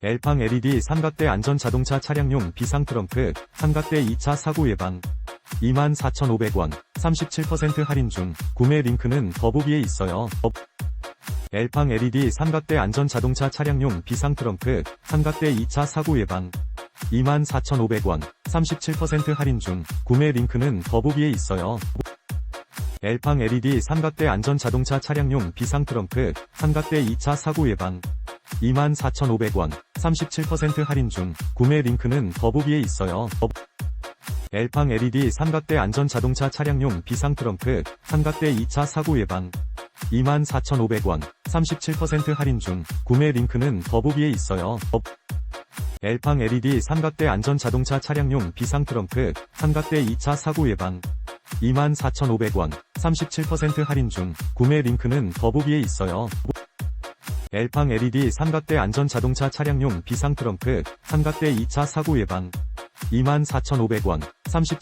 엘팡 LED 삼각대 안전 자동차 차량용 비상 트렁크, 삼각대 2차 사고 예방. 24,500원, 37% 할인 중, 구매 링크는 더보기에 있어요. 더- 엘팡 LED 삼각대 안전 자동차 차량용 비상 트렁크, 삼각대 2차 사고 예방. 24,500원, 37% 할인 중, 구매 링크는 더보기에 있어요. 엘팡 LED 삼각대 안전 자동차 차량용 비상 트렁크, 삼각대 2차 사고 예방. 24,500원, 37% 할인 중, 구매 링크는 더보기에 있어요. 더- 엘팡 LED 삼각대 안전 자동차 차량용 비상 트렁크, 삼각대 2차 사고 예방. 24,500원, 37% 할인 중, 구매 링크는 더보기에 있어요. 더- 엘팡 LED 삼각대 안전 자동차 차량용 비상 트렁크, 삼각대 2차 사고 예방. 24,500원, 37% 할인 중, 구매 링크는 더보기에 있어요. 엘팡 LED 삼각대 안전 자동차 차량용 비상 트렁크, 삼각대 2차 사고 예방. 24,500원, 37